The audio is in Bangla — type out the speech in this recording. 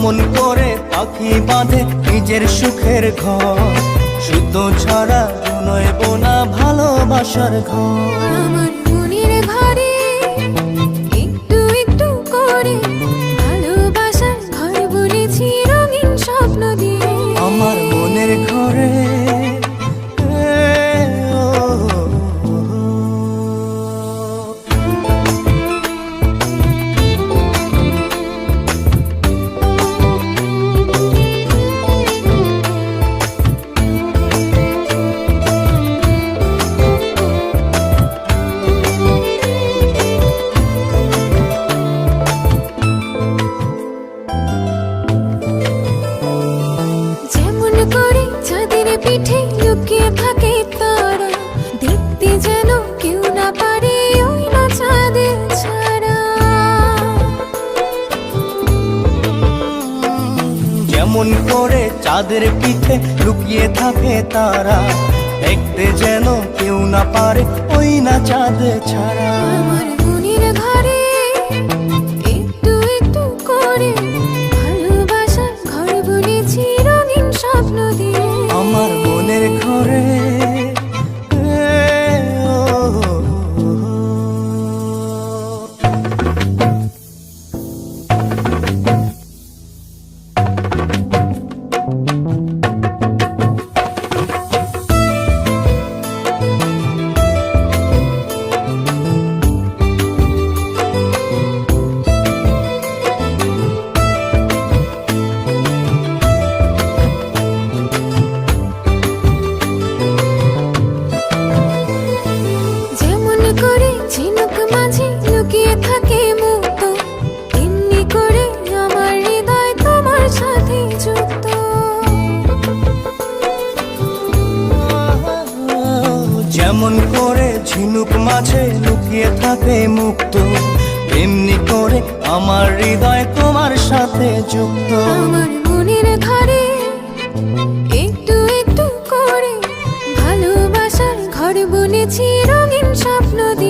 যেমন করে পাখি বাঁধে নিজের সুখের ঘর? শুদ্ধ ছাড়া নয় বোনা ভালোবাসার ঘর। ঘরে একটু করে ভালোবাসার ঘর বলেছি রঙিন স্বপ্ন দিয়ে। যেমন করে চাঁদের পিঠে লুকিয়ে থাকে তারা। দেখতে যেন কেউ না পারে, ওই না চাঁদ ছাড়া। যেমন করে ঝিনুক মাঝে লুকিয়ে থাকে মুক্ত, এমনি করে আমার হৃদয় তোমার সাথে যুক্ত। আমার মনের ঘরে একটু একটু করে ভালোবাসার ঘর বনেছি রঙিন স্বপ্ন দিয়ে।